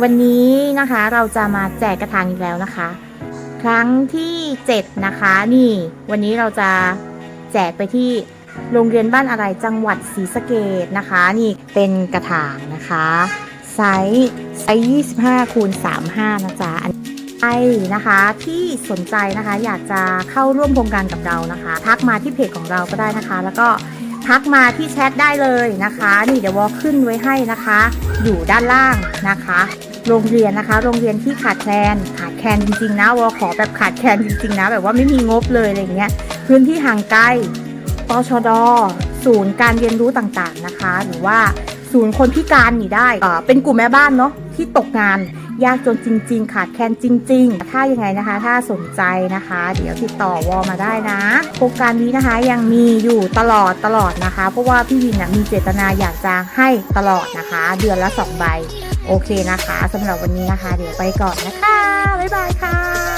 วันนี้นะคะเราจะมาแจกกระถางอีกแล้วนะคะ ครั้งที่7นะคะนี่ วันนี้เราจะแจกไปที่โรงเรียนบ้านอะไรจังหวัดศรีสะเกดนะคะ นี่เป็นกระถางนะคะไซส์ไซส์25คูณ35นะจ๊ะอันใครนะคะที่สนใจนะคะอยากจะเข้าร่วมโครงการกับเรานะคะ ทักมาที่เพจของเราก็ได้นะคะ แล้วก็ ทักมาที่แชทได้เลยนะคะ นี่เดี๋ยววอลขึ้นไว้ให้นะคะ อยู่ด้านล่างนะคะ โรงเรียนนะคะ โรงเรียนที่ขาดแคลนขาดแคลนจริงๆนะวอขอแบบขาดแคลนจริงๆนะแบบว่าไม่มีงบเลยอะไรอย่างเงี้ยพื้นที่ห่างไกลปชดศูนย์การเรียนรู้ต่างๆนะคะ หรือว่าศูนย์คนพิการนี่ได้อ่อเป็นกลุ่มแม่บ้านเนาะที่ตกงาน ยากจนจริง ๆ ขาดแคลนจริง ๆ ถ้ายังไงนะคะ ถ้าสนใจนะคะ เดี๋ยวติดต่อวอมาได้นะ โครงการนี้นะคะยังมีอยู่ตลอดตลอดนะคะ เพราะว่าพี่วินนะมีเจตนาอยากจะให้ตลอดนะคะ เดือนละ2ใบโอเคนะคะสำหรับวันนี้นะคะ เดี๋ยวไปก่อนนะคะบ๊ายบายค่ะ